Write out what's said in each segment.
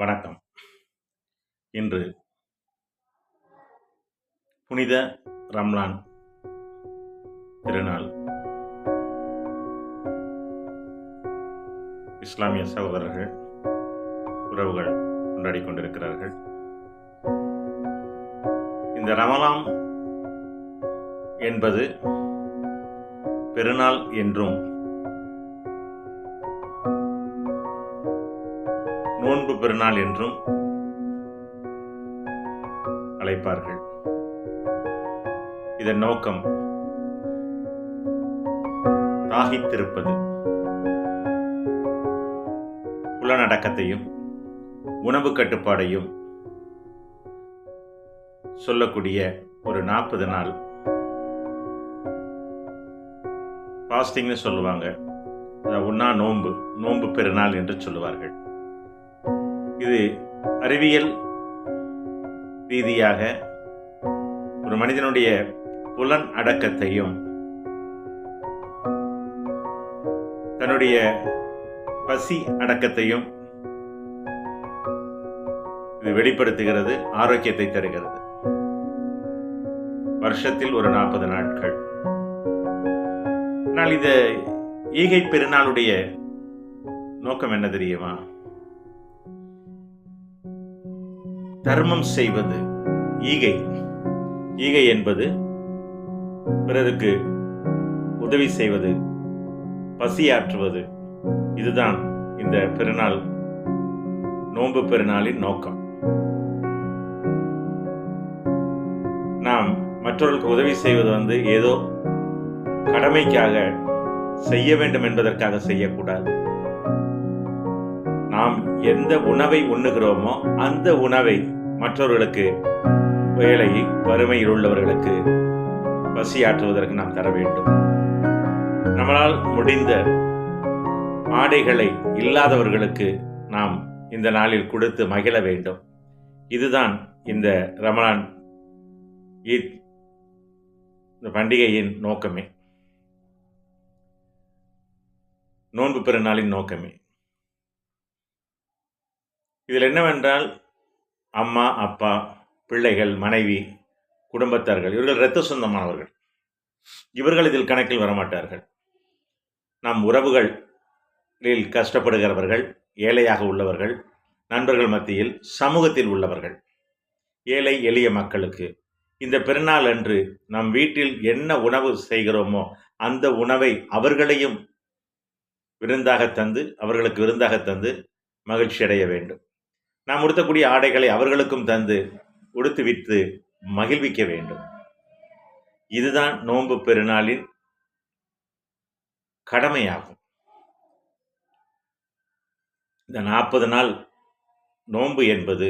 வணக்கம். இன்று புனித ரம்லான் திருநாள். இஸ்லாமிய சகோதரர்கள் உறவுகள் கொண்டாடி கொண்டிருக்கிறார்கள். இந்த ரமலாம் என்பது பெருநாள் என்றும் நோன்பு பெருநாள் என்றும் அழைப்பார்கள். இதன் நோக்கம் தாகித்திருப்பது. புலனடக்கத்தையும் உணவு கட்டுப்பாடையும் சொல்லக்கூடிய ஒரு நாற்பது நாள். ஃபாஸ்டிங்னு சொல்லுவாங்க. அதாவது உண்ணா நோன்பு நோன்பு பெருநாள் என்று சொல்லுவார்கள். இது அறிவியல் ரீதியாக ஒரு மனிதனுடைய புலன் அடக்கத்தையும் தன்னுடைய பசி அடக்கத்தையும் இது வெளிப்படுத்துகிறது ஆரோக்கியத்தை தருகிறது. வருஷத்தில் ஒரு நாற்பது நாட்கள். ஆனால் இந்த ஈகை பெருநாளுடைய நோக்கம் என்ன தெரியுமா? தர்மம் செய்வது. ஈகை. ஈகை என்பது பிறருக்கு உதவி செய்வது பசியாற்றுவது. இதுதான் இந்த பெருநாள் நோன்பு பெருநாளின் நோக்கம். நாம் மற்றவர்களுக்கு உதவி செய்வது வந்து ஏதோ கடமைக்காக செய்ய வேண்டும் என்பதற்காக செய்யக்கூடாது. நாம் எந்த உணவை உண்ணுகிறோமோ அந்த உணவை மற்றவர்களுக்கு வேலை வறுமையில் உள்ளவர்களுக்கு பசியாற்றுவதற்கு நாம் தர வேண்டும். நம்மளால் முடிந்த ஆடைகளை இல்லாதவர்களுக்கு நாம் இந்த நாளில் கொடுத்து மகிழ வேண்டும். இதுதான் இந்த ரமலான் ஈத் இந்த பண்டிகையின் நோக்கமே. நோன்பு பெருநாளின் நோக்கமே. இதில் என்னவென்றால் அம்மா அப்பா பிள்ளைகள் மனைவி குடும்பத்தார்கள் இவர்கள் இரத்த சொந்தமானவர்கள். இவர்கள் இதில் கணக்கில் வரமாட்டார்கள். நம் உறவுகளில் கஷ்டப்படுகிறவர்கள் ஏழையாக உள்ளவர்கள் நண்பர்கள் மத்தியில் சமூகத்தில் உள்ளவர்கள் ஏழை எளிய மக்களுக்கு. இந்த பெருநாள் அன்று நம் வீட்டில் என்ன உணவு செய்கிறோமோ அந்த உணவை அவர்களையும் விருந்தாக தந்து அவர்களுக்கு விருந்தாக தந்து மகிழ்ச்சி அடைய வேண்டும். நாம் உடுத்தக்கூடிய ஆடைகளை அவர்களுக்கும் தந்து உடுத்து விற்று மகிழ்விக்க வேண்டும். இதுதான் நோன்பு பெருநாளின் கடமையாகும். இந்த நாற்பது நாள் நோன்பு என்பது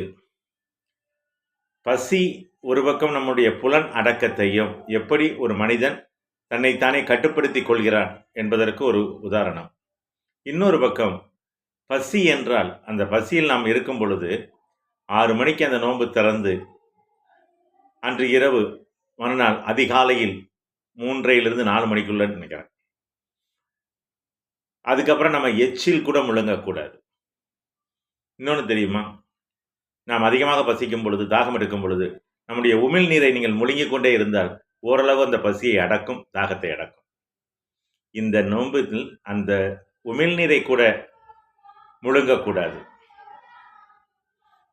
பசி ஒரு பக்கம் நம்முடைய புலன் அடக்கத்தையும் எப்படி ஒரு மனிதன் தன்னைத்தானே கட்டுப்படுத்திக் கொள்கிறான் என்பதற்கு ஒரு உதாரணம். இன்னொரு பக்கம் பசி என்றால் அந்த பசியில் நாம் இருக்கும் பொழுது ஆறு மணிக்கு அந்த நோன்பு திறந்து அன்று இரவு மறுநாள் அதிகாலையில் மூன்றையிலிருந்து நாலு மணிக்குள்ள நினைக்கிறேன் அதுக்கப்புறம் நம்ம எச்சில் கூட முழுங்கக்கூடாது. இன்னொன்று தெரியுமா? நாம் அதிகமாக பசிக்கும் பொழுது தாகம் எடுக்கும் பொழுது நம்முடைய உமிழ் நீரை நீங்கள் முழுங்கிக் கொண்டே இருந்தால் ஓரளவு அந்த பசியை அடக்கும் தாகத்தை அடக்கும். இந்த நோம்பில் அந்த உமிழ்நீரை கூட முழுங்கக்கூடாது.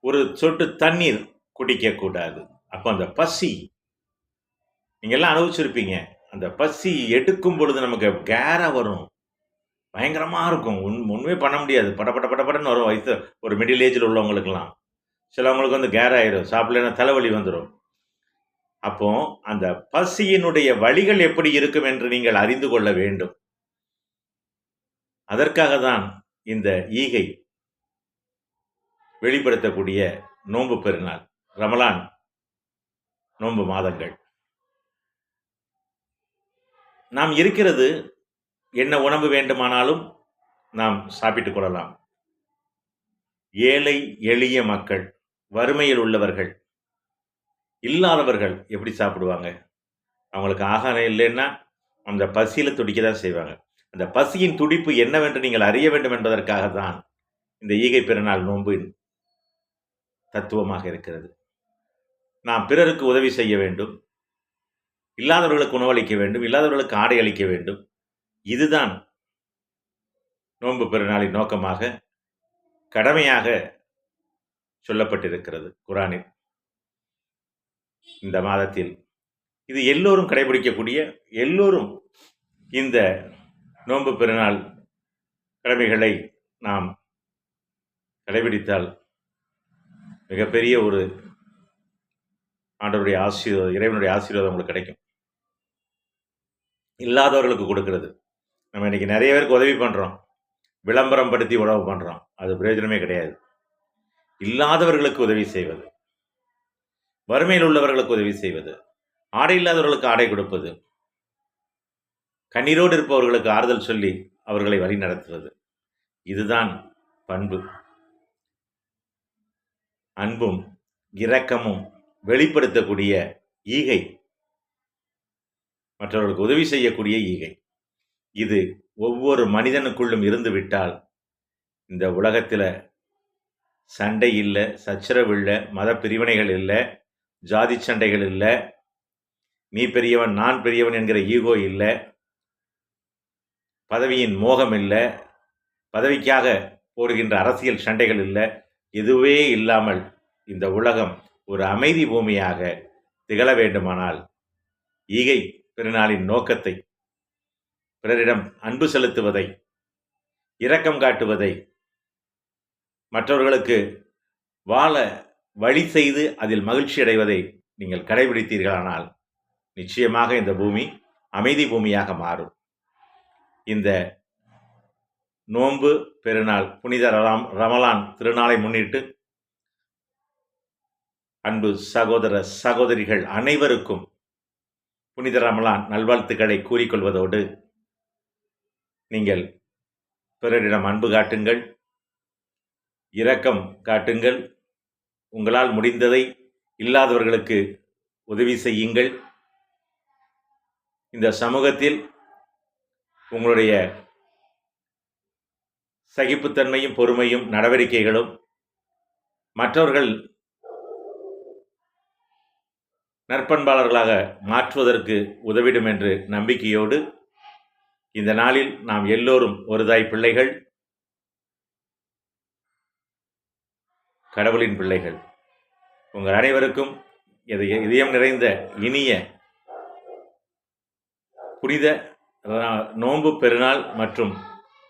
ஒரு சொட்டு தண்ணீர் குடிக்கக்கூடாது. அப்போ அந்த பசி நீங்கள்லாம் அனுபவிச்சிருப்பீங்க. அந்த பசி எடுக்கும் பொழுது நமக்கு கேராக வரும். பயங்கரமாக இருக்கும். உன் ஒன்றுமே பண்ண முடியாது. பட பட பட படன்னு வரும் வயசு ஒரு மிடில் ஏஜில் உள்ளவங்களுக்கெல்லாம். சிலவங்களுக்கு வந்து கேர் ஆயிரும். சாப்பிடலன்னா தலைவலி வந்துடும் அப்போ அந்த பசியினுடைய வழிகள் எப்படி இருக்கும் என்று நீங்கள் அறிந்து கொள்ள வேண்டும். அதற்காக தான் இந்த ஈகை வெளிப்படுத்தக்கூடிய நோன்பு பெருநாள் ரமலான் நோன்பு மாதங்கள். நாம் இருக்கிறது என்ன உணவு வேண்டுமானாலும் நாம் சாப்பிட்டுக் கொள்ளலாம். ஏழை எளிய மக்கள் வறுமையில் உள்ளவர்கள் இல்லாதவர்கள் எப்படி சாப்பிடுவாங்க? அவங்களுக்கு ஆகாரம் இல்லைன்னா அந்த பசியில் துடிக்க தான் செய்வாங்க. அந்த பசியின் துடிப்பு என்னவென்று நீங்கள் அறிய வேண்டும் என்பதற்காக தான் இந்த ஈகை பிறநாள் நோன்பு தத்துவமாக இருக்கிறது. நாம் பிறருக்கு உதவி செய்ய வேண்டும். இல்லாதவர்களுக்கு உணவளிக்க வேண்டும். இல்லாதவர்களுக்கு ஆடை அளிக்க வேண்டும். இதுதான் நோன்பு பெருநாளின் நோக்கமாக கடமையாக சொல்லப்பட்டிருக்கிறது குரானில். இந்த மாதத்தில் இது எல்லோரும் கடைபிடிக்கக்கூடிய எல்லோரும் இந்த நோன்பு பெருநாள் கடமைகளை நாம் கடைபிடித்தால் மிகப்பெரிய ஒரு ஆண்டவருடைய ஆசீர்வாதம் இறைவனுடைய ஆசீர்வாதம் உங்களுக்கு கிடைக்கும். இல்லாதவர்களுக்கு கொடுக்கறது. நம்ம இன்னைக்கு நிறைய பேருக்கு உதவி பண்ணுறோம் விளம்பரம் படுத்தி உழவு பண்ணுறோம் அது பிரயோஜனமே கிடையாது. இல்லாதவர்களுக்கு உதவி செய்வது. வறுமையில் உள்ளவர்களுக்கு உதவி செய்வது. ஆடை இல்லாதவர்களுக்கு ஆடை கொடுப்பது. கண்ணீரோடு இருப்பவர்களுக்கு ஆறுதல் சொல்லி அவர்களை வழி நடத்துவது. இதுதான் பண்பு. அன்பும் இரக்கமும் வெளிப்படுத்தக்கூடிய ஈகை. மற்றவர்களுக்கு உதவி செய்யக்கூடிய ஈகை. இது ஒவ்வொரு மனிதனுக்குள்ளும் இருந்துவிட்டால் இந்த உலகத்தில் சண்டை இல்லை சச்சரவு இல்லை மத பிரிவினைகள் இல்லை ஜாதி சண்டைகள் இல்லை நீ பெரியவன் நான் பெரியவன் என்கிற ஈகோ இல்லை பதவியின் மோகம் இல்லை. பதவிக்காக போடுகின்ற அரசியல் சண்டைகள் இல்லை. எதுவே இல்லாமல் இந்த உலகம் ஒரு அமைதி பூமியாக திகழ வேண்டுமானால் ஈகை பெருநாளின் நோக்கத்தை பிறரிடம் அன்பு செலுத்துவதை இரக்கம் காட்டுவதை மற்றவர்களுக்கு வாழ வழி செய்து அதில் மகிழ்ச்சி அடைவதை நீங்கள் கடைபிடித்தீர்களானால் நிச்சயமாக இந்த பூமி அமைதி பூமியாக மாறும். இந்த நோன்பு பெருநாள் புனித ரம் ரமலான் திருநாளை முன்னிட்டு அன்பு சகோதர சகோதரிகள் அனைவருக்கும் புனித ரமலான் நல்வாழ்த்துக்களை கூறிக்கொள்வதோடு நீங்கள் பிறரிடம் அன்பு காட்டுங்கள் இரக்கம் காட்டுங்கள் உங்களால் முடிந்ததை இல்லாதவர்களுக்கு உதவி செய்யுங்கள். இந்த சமூகத்தில் உங்களுடைய சகிப்புத்தன்மையும் பொறுமையும் நடவடிக்கைகளும் மற்றவர்கள் நற்பண்பாளர்களாக மாற்றுவதற்கு உதவிடும் என்று நம்பிக்கையோடு இந்த நாளில் நாம் எல்லோரும் ஒரு தாய் பிள்ளைகள் கடவுளின் பிள்ளைகள். உங்கள் அனைவருக்கும் இதயம் நிறைந்த இனிய புனித நோன்பு பெருநாள் மற்றும்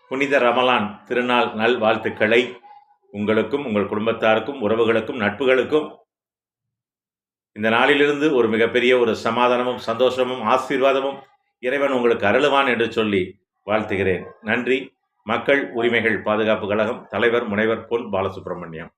புனித ரமலான் திருநாள் நல் வாழ்த்துக்களை உங்களுக்கும் உங்கள் குடும்பத்தாருக்கும் உறவுகளுக்கும் நட்புகளுக்கும் இந்த நாளிலிருந்து ஒரு மிகப்பெரிய ஒரு சமாதானமும் சந்தோஷமும் ஆசீர்வாதமும் இறைவன் உங்களுக்கு அருளுவான் என்று சொல்லி வாழ்த்துகிறேன். நன்றி. மக்கள் உரிமைகள் பாதுகாப்பு கழகம் தலைவர் முனைவர் பொன் பாலசுப்ரமணியம்.